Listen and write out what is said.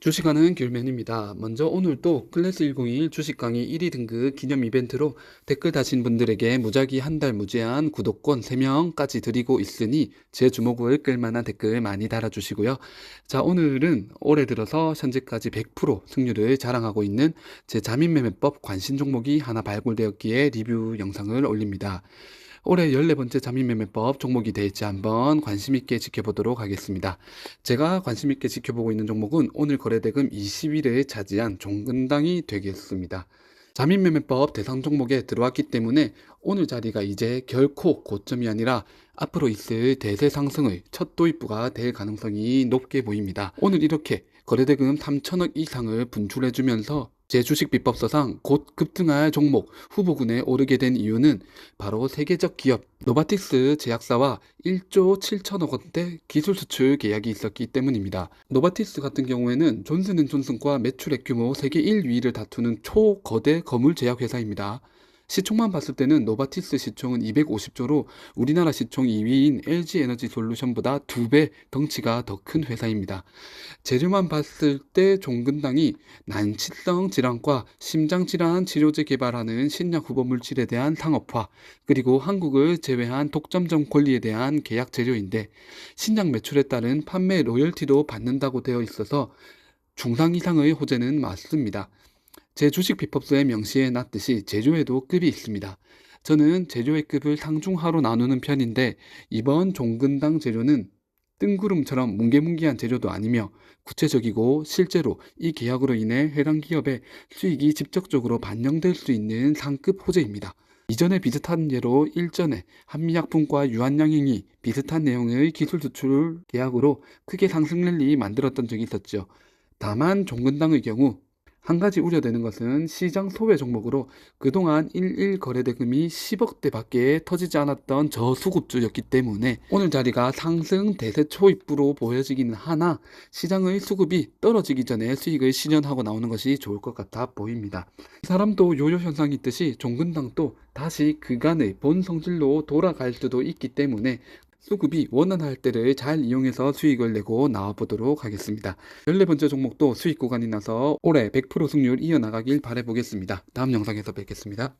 주식하는 귤맨입니다. 먼저 오늘도 클래스 101 주식 강의 1위 등급 기념 이벤트로 댓글 다신 분들에게 무작위 한 달 무제한 구독권 3명까지 드리고 있으니 제 주목을 끌만한 댓글 많이 달아주시고요. 자, 오늘은 올해 들어서 현재까지 100% 승률을 자랑하고 있는 제 자민매매법 관심 종목이 하나 발굴되었기에 리뷰 영상을 올립니다. 올해 14번째 자민매매법 종목이 될지 한번 관심 있게 지켜보도록 하겠습니다. 제가 관심 있게 지켜보고 있는 종목은 오늘 거래대금 20일에 차지한 종근당이 되겠습니다. 자민매매법 대상 종목에 들어왔기 때문에 오늘 자리가 이제 결코 고점이 아니라 앞으로 있을 대세 상승의 첫 도입부가 될 가능성이 높게 보입니다. 오늘 이렇게 거래대금 3천억 이상을 분출해주면서 제 주식 비법서상 곧 급등할 종목 후보군에 오르게 된 이유는 바로 세계적 기업 노바틱스 제약사와 1조 7천억 원대 기술 수출 계약이 있었기 때문입니다. 노바틱스 같은 경우에는 존슨앤존슨과 매출액 규모 세계 1위를 다투는 초거대 거물 제약 회사입니다. 시총만 봤을 때는 노바티스 시총은 250조로 우리나라 시총 2위인 LG에너지 솔루션보다 2배 덩치가 더 큰 회사입니다. 재료만 봤을 때 종근당이 난치성 질환과 심장질환 치료제 개발하는 신약 후보 물질에 대한 상업화, 그리고 한국을 제외한 독점점 권리에 대한 계약 재료인데 신약 매출에 따른 판매 로열티도 받는다고 되어 있어서 중상 이상의 호재는 맞습니다. 제 주식 비법서에 명시해 놨듯이 제조에도 급이 있습니다. 저는 제조의 급을 상중하로 나누는 편인데 이번 종근당 제조는 뜬구름처럼 뭉게뭉게한 제조도 아니며 구체적이고 실제로 이 계약으로 인해 해당 기업의 수익이 직접적으로 반영될 수 있는 상급 호재입니다. 이전에 비슷한 예로 일전에 한미약품과 유한양행이 비슷한 내용의 기술 수출 계약으로 크게 상승 랠리 만들었던 적이 있었죠. 다만 종근당의 경우 한 가지 우려되는 것은 시장 소외 종목으로 그동안 11 거래대금이 10억대 밖에 터지지 않았던 저수급주였기 때문에 오늘 자리가 상승 대세 초입부로 보여지기는 하나 시장의 수급이 떨어지기 전에 수익을 실현하고 나오는 것이 좋을 것 같아 보입니다. 사람도 요요 현상이 있듯이 종근당도 다시 그간의 본 성질로 돌아갈 수도 있기 때문에 수급이 원활할 때를 잘 이용해서 수익을 내고 나와보도록 하겠습니다. 14번째 종목도 수익 구간이 나서 올해 100% 승률 이어나가길 바라보겠습니다. 다음 영상에서 뵙겠습니다.